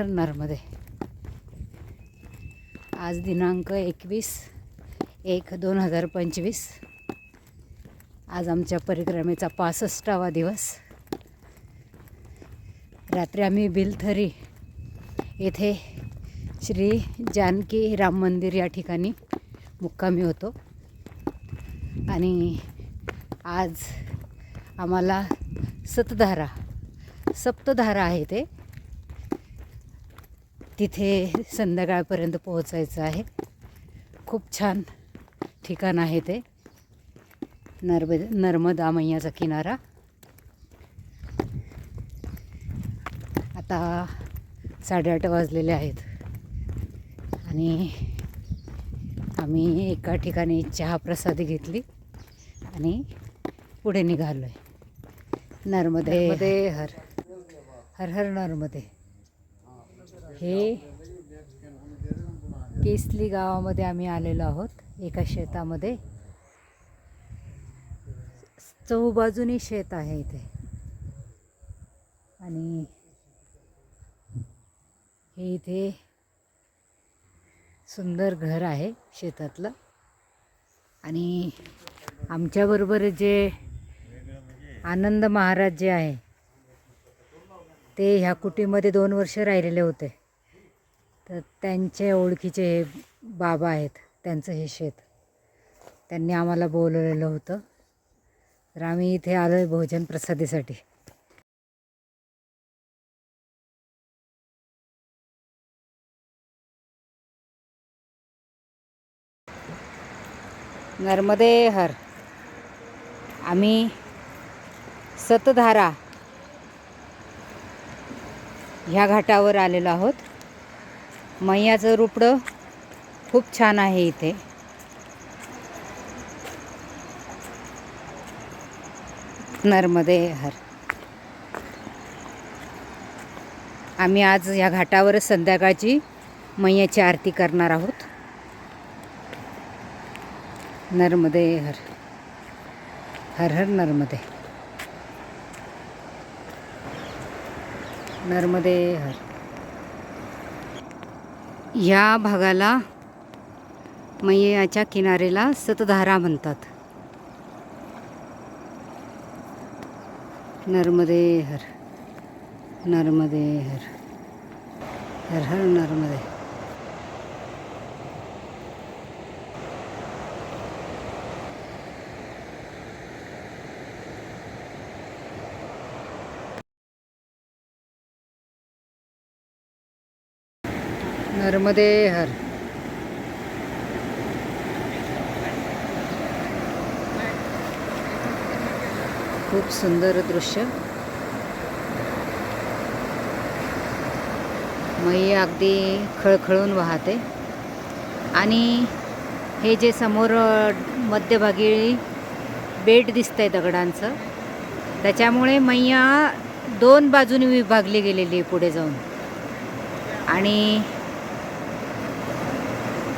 नर्मदे. आज दिनांक एकवीस एक दोन हजार पंचवीस. आज आमच्या परिक्रमेचा पासष्टावा दिवस. रात्री आम्ही बिलथरी येथे श्री जानकी राम मंदिर या ठिकाणी मुक्कामी होतो. आणि आज आम्हाला सतधारा सप्तधारा आहे ते. तिथे संध्याकाळपर्यंत पोहोचायचं आहे. खूप छान ठिकाण आहे ते. नर्मद नर्मदा मैयाचा किनारा. आता साडेआठ वाजलेले आहेत. आणि आम्ही एका ठिकाणी चहा प्रसादी घेतली आणि पुढे निघालो आहे नर्मदे हर. हर हर नर्मदे. हे केसली गावामध्ये आम्ही आलेलो आहोत. एका शेतामध्ये. चहूबाजूनी शेत आहे इथे. आणि हे इथे सुंदर घर आहे शेतातलं. आणि आमच्याबरोबर जे आनंद महाराज जे आहे ते ह्या कुटीमध्ये दोन वर्ष राहिलेले होते. तर त्यांचे ओळखीचे हे बाबा आहेत त्यांचं हे शेत. त्यांनी आम्हाला बोलवलेलं होतं. तर आम्ही इथे आलो आहे भोजन प्रसादीसाठी. नर्मदे हर. आम्ही सतधारा ह्या घाटावर आलेलो आहोत. मैयाचं रुपडं खूप छान आहे इथे. नर्मदे हर. आम्ही आज या घाटावरच संध्याकाळची मैयाची आरती करणार आहोत. नर्मदे हर. हर हर नर्मदे. नर्मदे हर. या भागाला मैयाच्या किनारेला सतधारा म्हणतात. नर्मदे हर नर्मदे हर हर हर नर्मदे. नर्मदे हर। खूप सुंदर दृश्य। मैया अगदी खळखळून वाहते। आणि हे जे समोर मध्यभागी बेट दिसतंय दगडांचं त्याच्यामुळे मैया दोन बाजूने विभागली गेलेली आहे पुढे जाऊन। आणि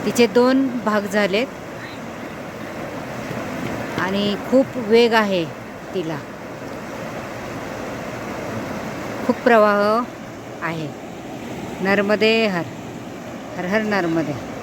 तिचे दोन भाग झालेत. आणि खूप वेग आहे तिला. खूप प्रवाह आहे. नर्मदे हर हर हर नर्मदे.